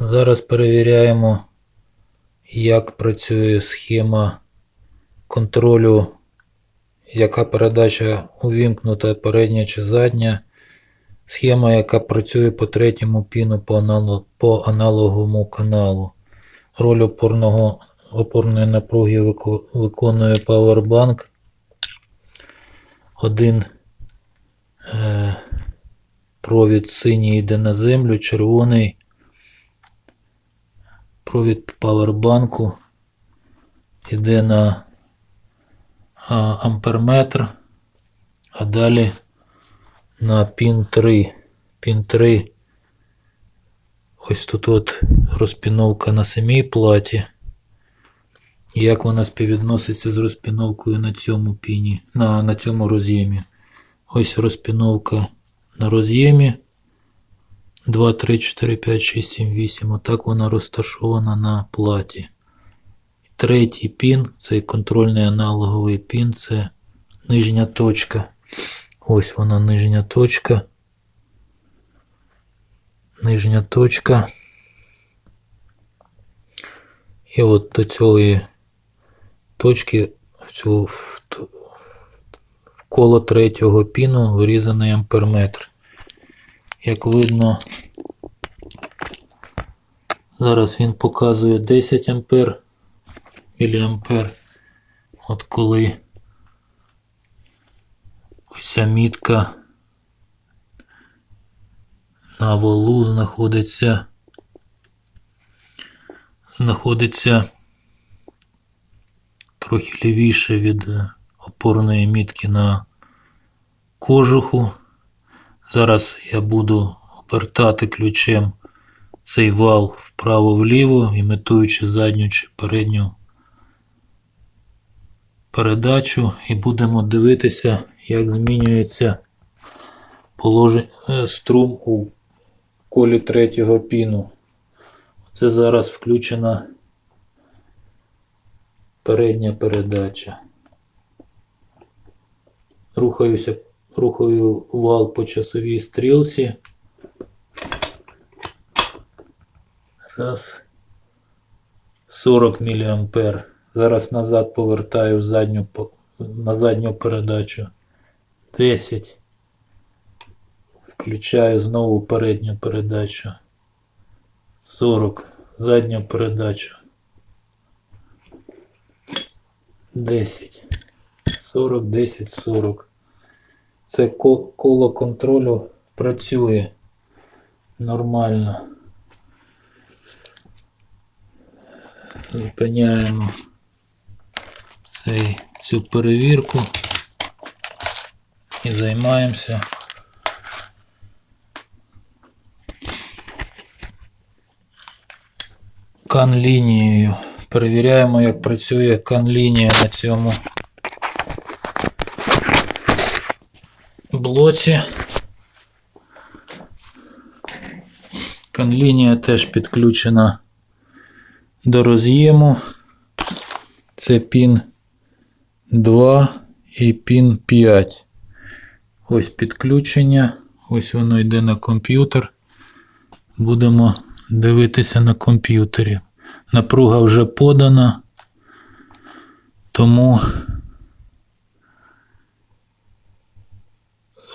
Зараз перевіряємо, як працює схема контролю, яка передача увімкнута передня чи задня. Схема, яка працює по третьому піну по, анало- по аналоговому каналу. Роль опорного, опорної напруги виконує Powerbank. Один е, провід синій йде на землю, червоний провід павербанку йде на амперметр, а далі на пін 3. Пін 3. Ось тут от розпіновка на самій платі. Як вона співвідноситься з розпіновкою на цьому піні, на, на цьому роз'ємі. Ось розпіновка на роз'ємі. 2, 3, 4, 5, 6, 7, 8. Отак вона розташована на платі. Третій пін, цей контрольний аналоговий пін, це нижня точка. Ось вона нижня точка. Нижня точка. І от до цієї точки в цю в, коло третього піну вирізаний амперметр. Як видно, зараз він показує 10 ампер міліампер. От коли ця мітка на валу знаходиться знаходиться трохи лівіше від опорної мітки на кожуху. Зараз я буду обертати ключем цей вал вправо-вліво, імітуючи задню чи передню передачу, і будемо дивитися, як змінюється положення струм у колі третього піну. Це зараз включена передня передача. Рухаюся, рухаю вал по часовій стрілці. Раз. 40 мА. Зараз назад повертаю задню, на задню передачу. 10. Включаю знову передню передачу. 40. Задню передачу. 10. 40, 10, 40. Це ко- коло контролю працює нормально. Зупиняємо цей, цю перевірку і займаємося. Кан-лінією. Перевіряємо, як працює кан-лінія на цьому блоці. Кан-лінія теж підключена до роз'єму. Це пін 2 і пін 5. Ось підключення. Ось воно йде на комп'ютер. Будемо дивитися на комп'ютері. Напруга вже подана. Тому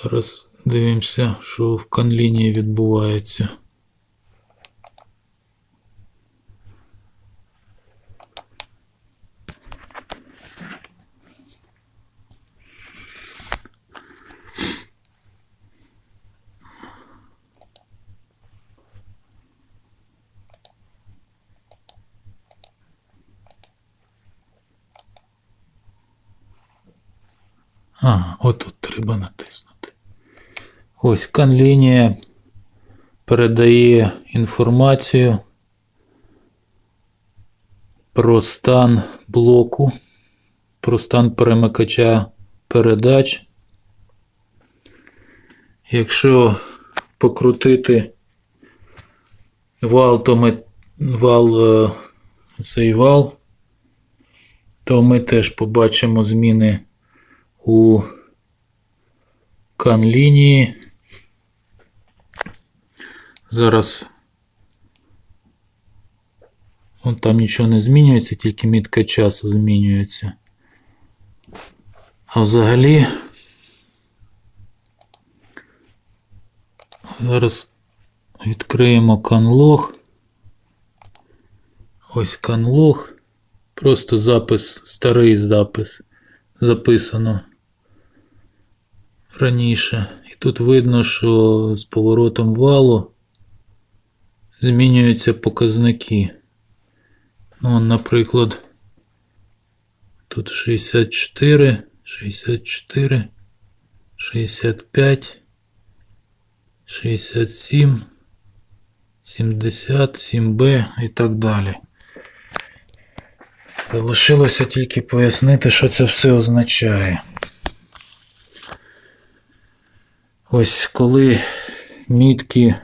зараз дивимося, що в канлінії відбувається. А, отут треба натиснути. Ось канлінія передає інформацію про стан блоку, про стан перемикача передач. Якщо покрутити вал, то ми вал, е, цей вал, то ми теж побачимо зміни у кан-лінії. Зараз Вон там нічого не змінюється, тільки мітка часу змінюється. А взагалі. Зараз відкриємо канлог. Ось канлог. Просто запис, старий запис. Записано раніше. І тут видно, що з поворотом валу змінюються показники. Ну, наприклад, тут 64, 64, 65, 67, 70, 7Б і так далі. Залишилося тільки пояснити, що це все означає. Ось коли мітки,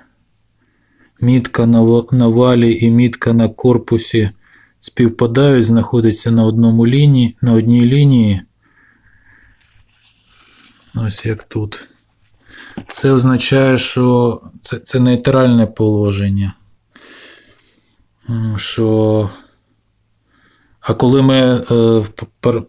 мітка на, валі і мітка на корпусі співпадають, знаходяться на одному лінії, на одній лінії. Ось як тут. Це означає, що це, це нейтральне положення. Що... А коли ми е, пер-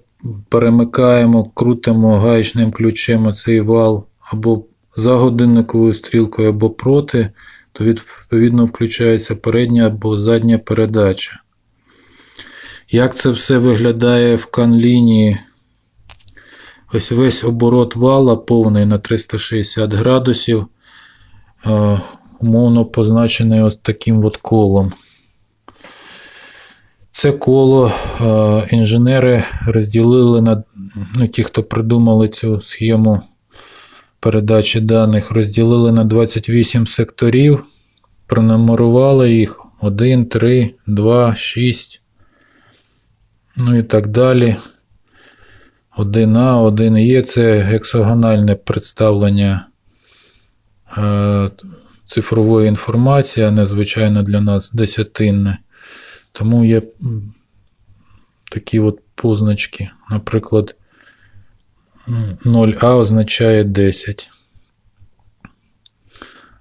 перемикаємо, крутимо гаечним ключем цей вал або за годинниковою стрілкою, або проти, то відповідно включається передня або задня передача. Як це все виглядає в канлінії? Ось весь оборот вала повний на 360 градусів, е, умовно позначений ось таким от колом. Це коло е, інженери розділили на ну, ті, хто придумали цю схему передачі даних, розділили на 28 секторів, пронумерували їх 1, 3, 2, 6, ну і так далі. 1А, 1Е це гексагональне представлення е, цифрової інформації, а не для нас десятинне. Тому є такі от позначки. Наприклад, 0А означає 10.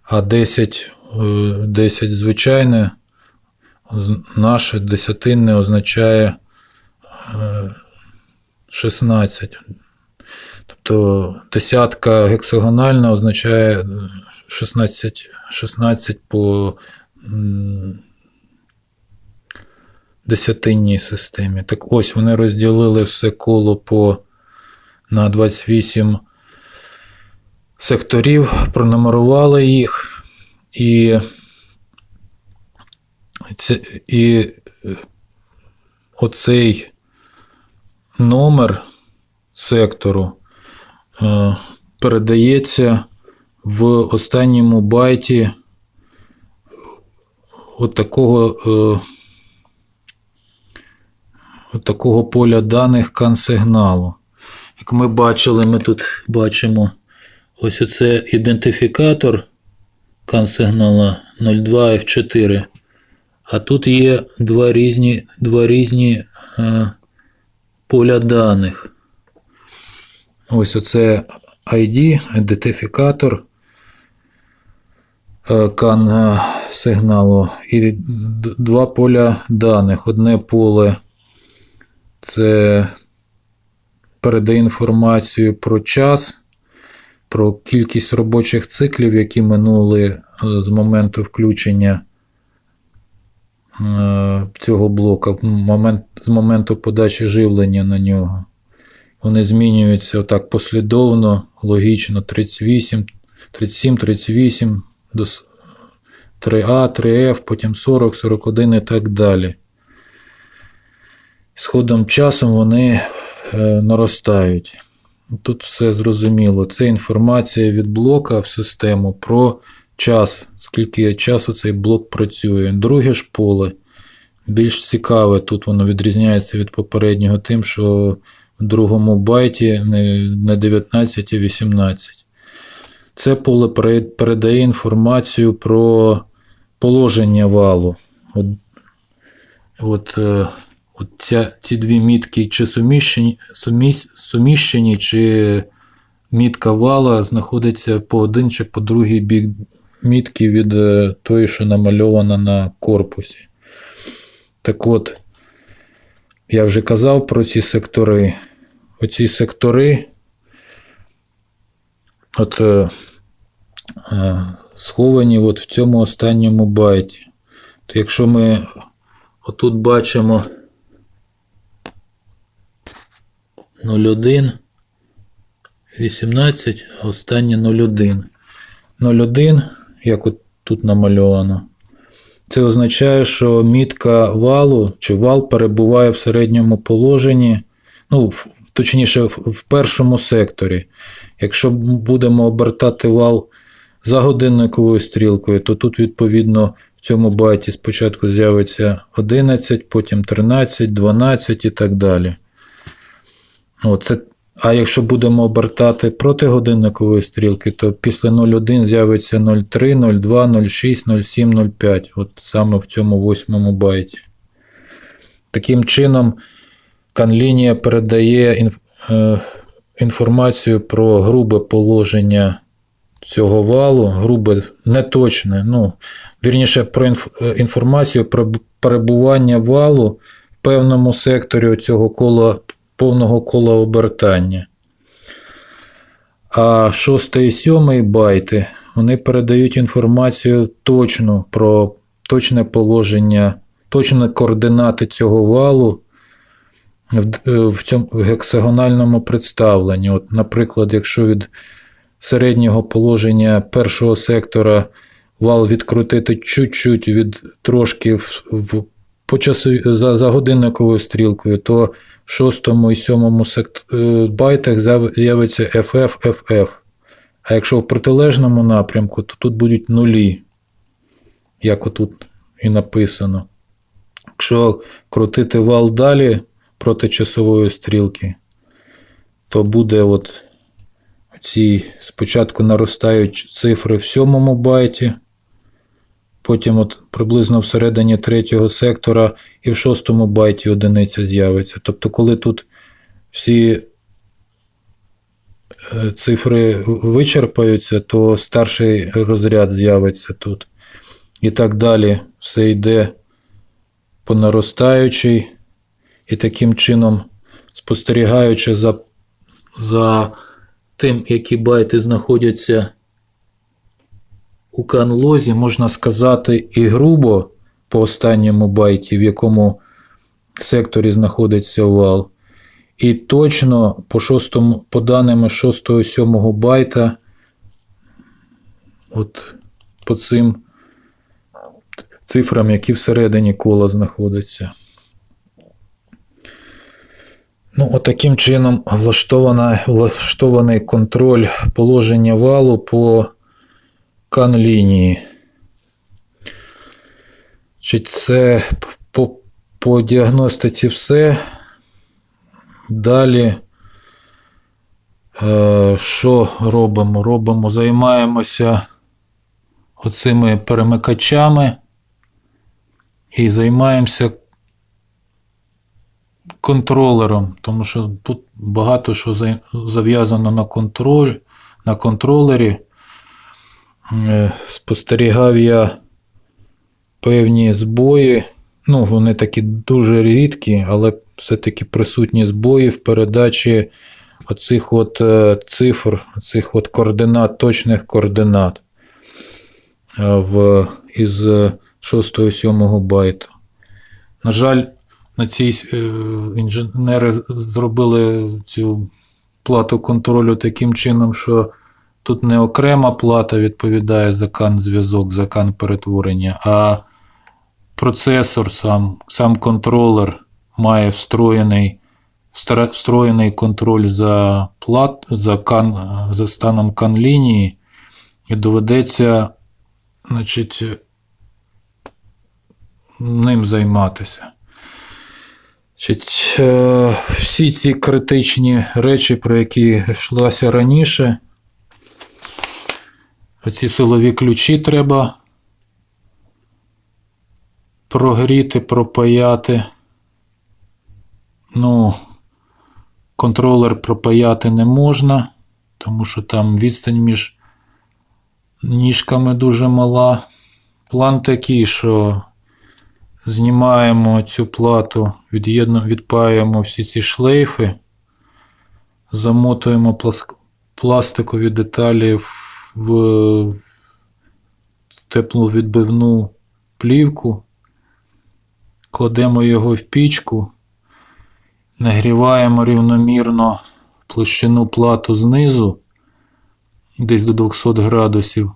А 10, е, 10 звичайне, наше десятинне означає е, 16. Тобто десятка гексагональна означає е, 16, 16 по десятинній системі. Так ось вони розділили все коло по на 28 секторів, пронумерували їх і, і е, оцей номер сектору е, передається в останньому байті от такого, е, от такого поля даних кан-сигналу. Як ми бачили, ми тут бачимо ось оце ідентифікатор кан-сигнала 02 F4. А тут є два різні, два різні е, поля даних. Ось оце ID, ідентифікатор е, кан сигналу і два поля даних. Одне поле це передає інформацію про час, про кількість робочих циклів, які минули е, з моменту включення е, цього блока, з моменту подачі живлення на нього. Вони змінюються отак послідовно, логічно 38, 37, 38 до 3А, 3F, потім 40, 41 і так далі. З ходом часом вони наростають. Тут все зрозуміло. Це інформація від блока в систему про час, скільки часу цей блок працює. Друге ж поле більш цікаве, тут воно відрізняється від попереднього тим, що в другому байті не не 19, а 18. Це поле передає інформацію про положення валу. От, от, е, от ця, ці дві мітки чи суміщені, суміс- суміщені, чи мітка вала знаходиться по один чи по другий бік мітки від е, тої, що намальована на корпусі. Так от, я вже казав про ці сектори. Оці сектори от, е, е, сховані от в цьому останньому байті. То якщо ми отут бачимо 01, 18, а останнє 01. 01, як от тут намальовано. Це означає, що мітка валу чи вал перебуває в середньому положенні, ну, точніше, в першому секторі. Якщо будемо обертати вал за годинниковою стрілкою, то тут, відповідно, в цьому байті спочатку з'явиться 11, потім 13, 12 і так далі. О, це, а якщо будемо обертати проти годинникової стрілки, то після 01 з'явиться 03, 02, 06, 07, 05. От саме в цьому восьмому байті. Таким чином, канлінія передає е, інформацію про грубе положення цього валу, грубе, неточне, ну, вірніше, про е, інформацію про перебування валу в певному секторі цього кола, повного кола обертання. А 6 і 7 байти вони передають інформацію точну про точне положення, точні координати цього валу в, цьому гексагональному представленні. От, наприклад, якщо від середнього положення першого сектора вал відкрутити чуть-чуть від трошки в, в по часу, за, за годинниковою стрілкою, то в шостому і сьомому е, байтах з'явиться FF, FF. А якщо в протилежному напрямку, то тут будуть нулі, як отут і написано. Якщо крутити вал далі проти часової стрілки, то буде от ці спочатку наростають цифри в сьомому байті, потім от приблизно всередині третього сектора і в шостому байті одиниця з'явиться. Тобто, коли тут всі е, цифри вичерпаються, то старший розряд з'явиться тут. І так далі все йде по наростаючій, і таким чином, спостерігаючи за, за тим, які байти знаходяться у канлозі, можна сказати, і грубо по останньому байті, в якому секторі знаходиться вал. І точно по, шостому, по даним 6-7 байта, от по цим цифрам, які всередині кола знаходяться. Ну, отаким чином влаштована, влаштований контроль положення валу по канлінії. Чи це по, по діагностиці все? Далі. Е, що робимо? Робимо, займаємося оцими перемикачами і займаємося контролером, тому що тут багато що зав'язано на контроль, на контролері. Е, Спостерігав я певні збої. Ну, вони такі дуже рідкі, але все-таки присутні збої в передачі оцих от е, цифр, оцих от координат, точних координат е, в, із 6-7 байту. На жаль, на цій інженери зробили цю плату контролю таким чином, що тут не окрема плата відповідає за кан зв'язок, за кан перетворення, а процесор сам, сам контролер має встроєний, встроєний контроль за плат, за, кан, за станом кан лінії, і доведеться, значить, ним займатися. Значить, е, всі ці критичні речі, про які йшлося раніше, оці силові ключі треба прогріти, пропаяти. Ну, контролер пропаяти не можна, тому що там відстань між ніжками дуже мала. План такий, що Знімаємо цю плату, від'єдну, відпаюємо всі ці шлейфи, замотуємо плас- пластикові деталі в, в тепловідбивну плівку, кладемо його в пічку, нагріваємо рівномірно площину плату знизу, десь до 200 градусів,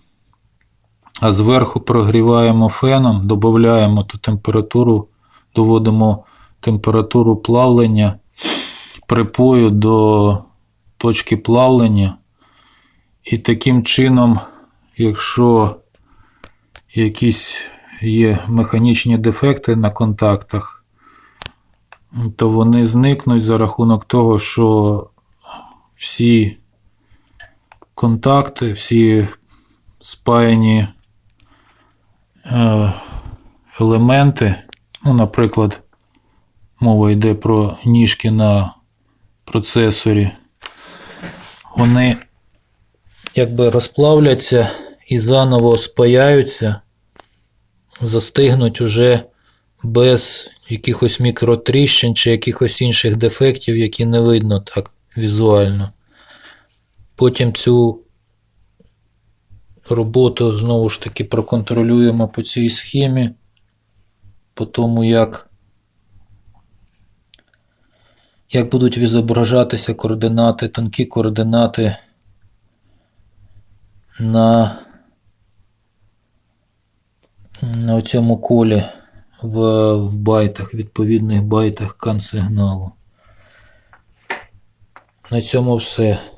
а зверху прогріваємо феном, додаємо ту температуру, доводимо температуру плавлення припою до точки плавлення. І таким чином, якщо якісь є механічні дефекти на контактах, то вони зникнуть за рахунок того, що всі контакти, всі спаяні е, елементи, ну, наприклад, мова йде про ніжки на процесорі, вони якби розплавляться і заново спаяються, застигнуть уже без якихось мікротріщин чи якихось інших дефектів, які не видно так візуально. Потім цю роботу знову ж таки проконтролюємо по цій схемі, по тому, як, як будуть відображатися координати, тонкі координати на, на цьому колі в, в байтах, відповідних байтах кан сигналу. На цьому все.